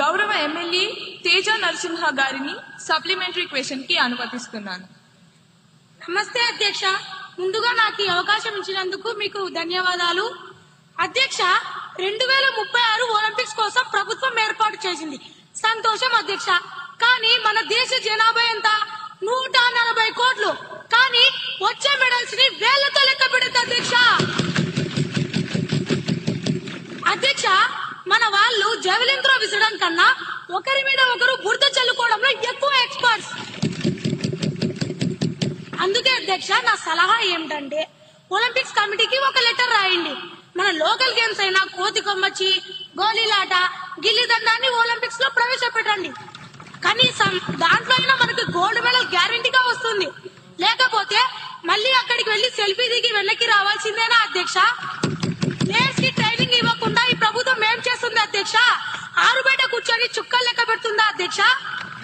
గౌరవ ఎమ్మెల్యే తేజ నరసింహ గారిని సప్లిమెంటరీ క్వశ్చన్కి అనుమతిస్తున్నాను. నమస్తే అధ్యక్ష. ముందుగా నాకు ఈ అవకాశం ఇచ్చినందుకు మీకు ధన్యవాదాలు. అధ్యక్ష రెండు వేల ముప్పై ఆరు ఒలింపిక్స్ కోసం ప్రభుత్వం ఏర్పాటు చేసింది. సంతోషం అధ్యక్ష. కానీ మన దేశ జనాభా ఎంత? నూట నలభై కోట్లు. కానీ వచ్చే మెడల్స్ని వేళ్ళతో లెక్క పెడుతుంది అధ్యక్ష. అధ్యక్ష మన వాళ్ళు జవలిన్ త్రో విసడం కన్నా ఒకరి మీద ఒకరు బురద చల్లుకోవడంలో ఎక్కువ ఎక్స్పర్ట్స్ అందుకే అధ్యక్ష నా సలహా ఏమిటంటే ఒలింపిక్స్ కమిటీకి ఒక లెటర్ రాయండి. మన లోకల్ గేమ్స్ అయినా కోతి కొమ్మచ్చి గోళీలాట గిల్లిదండాన్ని ఒలింపిక్స్లో ప్రవేశపెట్టండి. కనీసం దాంట్లో అయినా మనకి గోల్డ్ మెడల్ గ్యారంటీగా వస్తుంది. లేకపోతే మళ్ళీ అక్కడికి వెళ్ళి సెల్ఫీ దిగి వెనక్కి రావాల్సిందేనా అధ్యక్ష? ఈ